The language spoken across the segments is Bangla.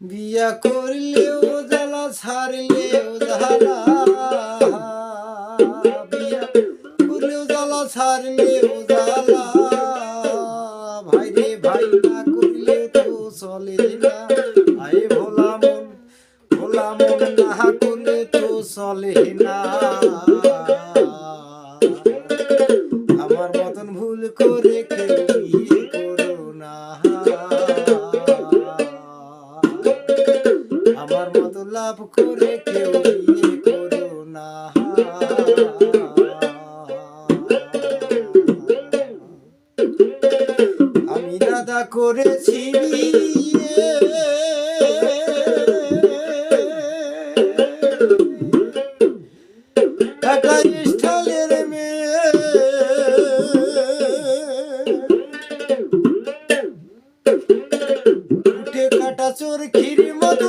বিয়া করলেও জ্বালা ছাড়লেও জ্বালা বিয়া করলেও জ্বালা ছাড়লেও জ্বালা ভাই রে ভাই, না করলে তো চলে না। আয় ভোলা মন ভোলা মন না করলে তো চলে না। আমার মতন ভুল করে কেউ লাভ করে কেউ বিয়ে করো না। আমি দাদা করেছি চোর খিরি মতো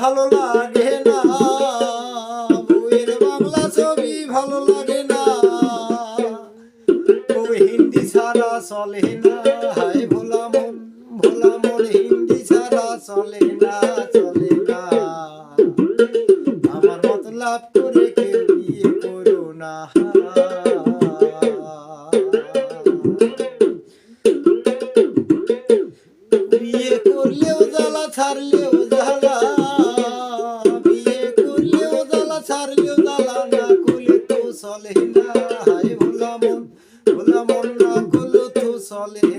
ভালো লাগে না। বইয়ের বাংলা ছবি ভালো লাগে না। ও হিন্দি ছাড়া চলে না। হায় ভোলা মন ভোলা মন, হিন্দি ছাড়া চলে না চলে না। আমার মতো করে কেউ করো না। তার জুলালা না খুলে তো চলে না। হায় ভোলা মন ভোলা মন না খুলে তো চলে